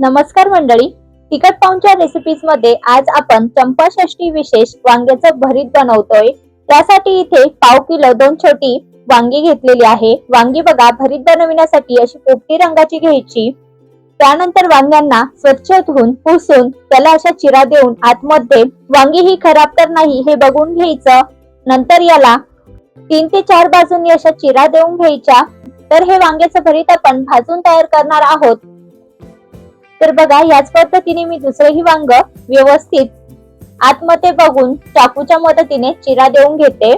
नमस्कार मंडळी. तिखट पाऊंच्या रेसिपीजमध्ये आज आपण चंपाषष्ठी विशेष वांग्याचं भरीत बनवतोय. त्यासाठी इथे पाव किलो दोन छोटी वांगी घेतलेली आहे. वांगी बघा भरीत बनविण्यासाठी अशी पोपटी रंगाची घ्यायची. त्यानंतर वांग्यांना स्वच्छ धुवून पुसून त्याला अशा चिरा देऊन आतमध्ये वांगी ही खराब तर नाही हे बघून घ्यायचं. नंतर याला तीन ते चार बाजूंनी अशा चिरा देऊन घ्यायच्या. तर हे वांग्याचं भरीत आपण भाजून तयार करणार आहोत. तर बघा याच पद्धतीने मी दुसरेही वांग व्यवस्थित आतमध्ये बघून चाकूच्या मदतीने चिरा देऊन घेते.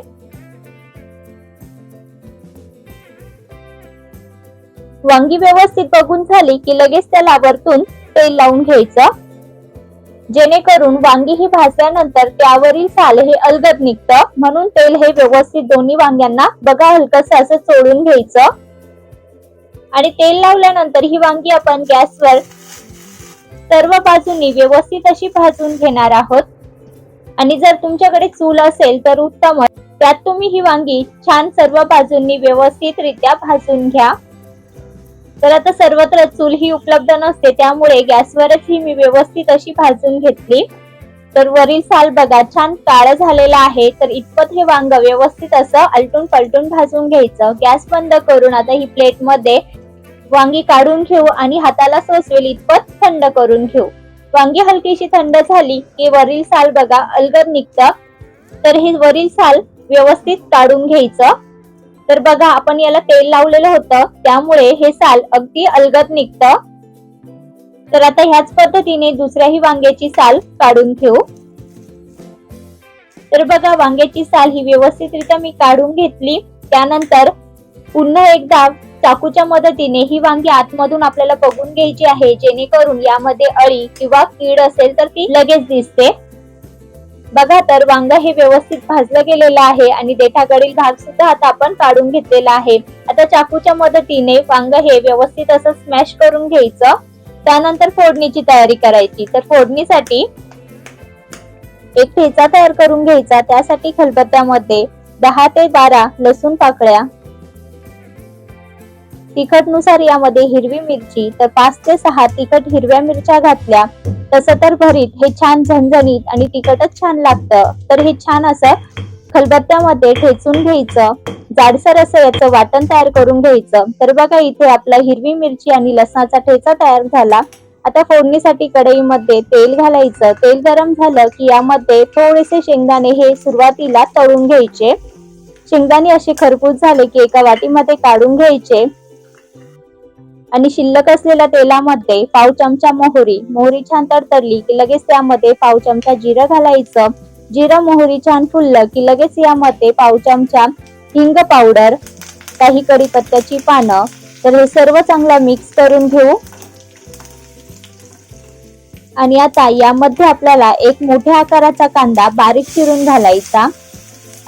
वांगी व्यवस्थित बघून झाली की लगेच त्याला वरतून तेल लावून घ्यायचं. जेणेकरून वांगी ही भाजल्यानंतर त्यावरील साल हे अलगद निघतं. म्हणून तेल हे व्यवस्थित दोन्ही वांग्यांना बघा हलकस असं चोळून घ्यायचं. आणि तेल लावल्यानंतर ही वांगी आपण गॅसवर सर्व बाजूंनी व्यवस्थित अशी भाजून घेणार आहोत. आणि जर तुमच्याकडे चूल असेल तर उत्तम त्यात तुम्ही ही वांगी छान सर्व बाजूंनी व्यवस्थितरित्या भाजून घ्या. तर आता सर्वत्र चूल ही उपलब्ध नसते त्यामुळे गॅसवरच ही मी व्यवस्थित अशी भाजून घेतली. तर वरील साल बघा छान काळ झालेला आहे. तर इतपत हे वांग व्यवस्थित असं आलटून पलटून भाजून घ्यायचं. गॅस बंद करून आता ही प्लेटमध्ये वांगी काढून घेऊ आणि हाताला सोसवेल इतपत. थंड करून घेऊ. वांगी हलकीशी थंड झाली की वरील साल बघा अलगद निघतं. तर हे वरील साल व्यवस्थित काढून घ्यायचं. तर बघा आपण याला तेल लावलेलं होतं त्यामुळे हे साल अगदी अलगद निघतं. तर आता ह्याच पद्धतीने दुसऱ्याही वांग्याची साल काढून घेऊ. तर बघा वांग्याची साल ही व्यवस्थितरित्या मी काढून घेतली. त्यानंतर पुन्हा एकदा चाकूच्या मदतीने ही वांगी आतमधून आपल्याला बघून घ्यायची आहे. जेणेकरून यामध्ये अळी किंवा कीड असेल तर ती लगेच दिसते. बघा तर वांग हे व्यवस्थित भाजलं गेलेलं आहे आणि देठाकडील भाग सुद्धा आता आपण काढून घेतलेला आहे. आता चाकूच्या मदतीने वांग हे व्यवस्थित असं स्मॅश करून घ्यायचं. त्यानंतर फोडणीची तयारी करायची. तर फोडणीसाठी एक ठेचा तयार करून घ्यायचा. त्यासाठी खलबत्त्यामध्ये दहा ते बारा लसूण पाकळ्या तिखटनुसार यामध्ये हिरवी मिरची तर पाच ते सहा तिखट हिरव्या मिरच्या घातल्या. तसं तर भरीत हे छान झणझणीत आणि तिखटच छान लागतं. तर हे छान असं खलबत्त्यामध्ये ठेचून घ्यायचं. जाडसर असं याचं वाटण तयार करून घ्यायचं. तर बघा इथे आपला हिरवी मिरची आणि लसणाचा ठेचा तयार झाला. आता फोडणीसाठी कढईमध्ये तेल घालायचं. तेल गरम झालं की यामध्ये थोडेसे शेंगदाणे हे सुरुवातीला तळून घ्यायचे. शेंगदाणे असे खरपूस झाले की एका वाटीमध्ये काढून घ्यायचे. आणि शिल्लक असलेल्या तेलामध्ये पाव चमचा मोहरी. मोहरी छान तडतडली की लगेच त्यामध्ये पाव चमचा जिरं घालायचं. जिरं मोहरी छान फुललं की लगेच यामध्ये पाव चमचा हिंग पावडर काही कढीपत्त्याची पानं. तर हे सर्व चांगलं मिक्स करून घेऊ. आणि आता यामध्ये आपल्याला एक मोठ्या आकाराचा कांदा बारीक चिरून घालायचा.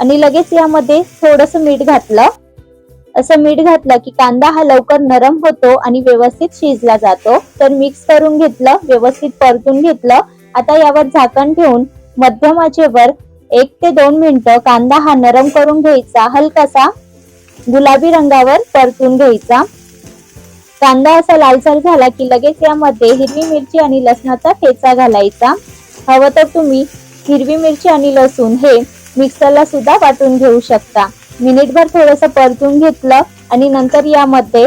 आणि लगेच यामध्ये थोडस मीठ घातलं. असं मीठ घातलं की कांदा हा लवकर नरम होतो आणि व्यवस्थित शिजला जातो. तर मिक्स करून घेतलं व्यवस्थित परतून घेतलं. आता यावर झाकण ठेवून मध्यम आचेवर एक ते दोन मिनिटं कांदा हा नरम करून घ्यायचा. हलकासा गुलाबी रंगावर परतून घ्यायचा. कांदा असा लालसर झाला की लगेच यामध्ये हिरवी मिरची आणि लसणाचा ठेचा घालायचा. हवं तर तुम्ही हिरवी मिरची आणि लसूण हे मिक्सरला सुद्धा वाटून घेऊ शकता. मिनिटभर थोडस परतून घेतलं आणि नंतर यामध्ये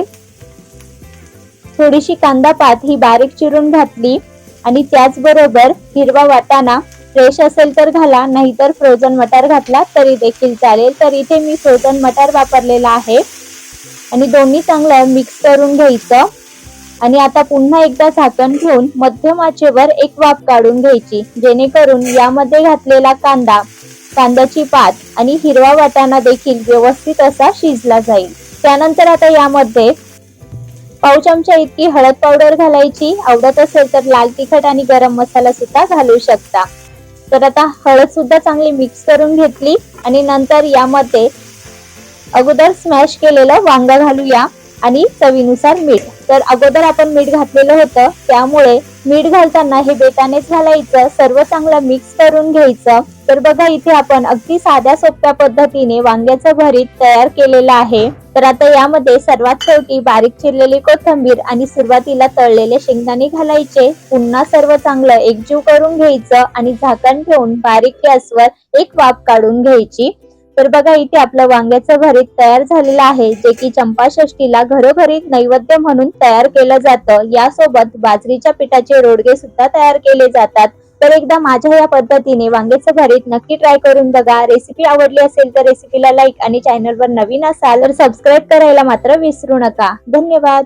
थोडीशी कांदा पात ही बारीक चिरून घातली आणि त्याचबरोबर हिरवा वाटाणा फ्रेश असेल तर घाला नाहीतर फ्रोझन मटार घातला तरी देखील चालेल. तर इथे मी फ्रोझन मटार वापरलेला आहे. आणि दोन्ही चांगलं मिक्स करून घ्यायचं. आणि आता पुन्हा एकदा झाकण ठेवून मध्यम आचेवर एक वाफ काढून घ्यायची जेणेकरून यामध्ये घातलेला कांदा कांद्याची पात आणि हिरवा वाटाणा देखील व्यवस्थित असा शिजला जाईल. त्यानंतर आता यामध्ये पाव चमचा इतकी हळद पावडर घालायची. आवडत असेल तर लाल तिखट आणि गरम मसाला सुद्धा घालू शकता. तर आता हळद सुद्धा चांगली मिक्स करून घेतली आणि नंतर यामध्ये अगोदर स्मॅश केलेलं वांगा घालूया आणि चवीनुसार मीठ. तर अगोदर आपण मीठ घातलेलं होतं. त्यामुळे मीठ घालताना हे बेतानेच घालायचं सर्व चांगलं मिक्स करून घ्यायचं. तर बघा इथे आपण अगदी साध्या सोप्या पद्धतीने वांग्याचं भरीत तयार केलेलं आहे. तर आता यामध्ये सर्वात शेवटी बारीक चिरलेली कोथिंबीर आणि सुरुवातीला तळलेले शेंगदाणे घालायचे. पुन्हा सर्व चांगलं एकजीव करून घ्यायचं आणि झाकण ठेवून बारीक गॅसवर एक वाफ काढून घ्यायची. तर बघा इथे आपलं वांग्याचं भरीत तयार झालेलं आहे जे की चंपाषष्ठीला घरोघरी नैवेद्य म्हणून तयार केलं जातं. यासोबत बाजरीच्या पिठाचे रोडगे सुद्धा तयार केले जातात. तर एकदा माझ्या या पद्धतीने वांग्याचं भरीत नक्की ट्राय करून बघा. रेसिपी आवडली असेल तर रेसिपीला लाईक आणि चॅनलवर नवीन असाल तर सबस्क्राईब करायला मात्र विसरू नका. धन्यवाद.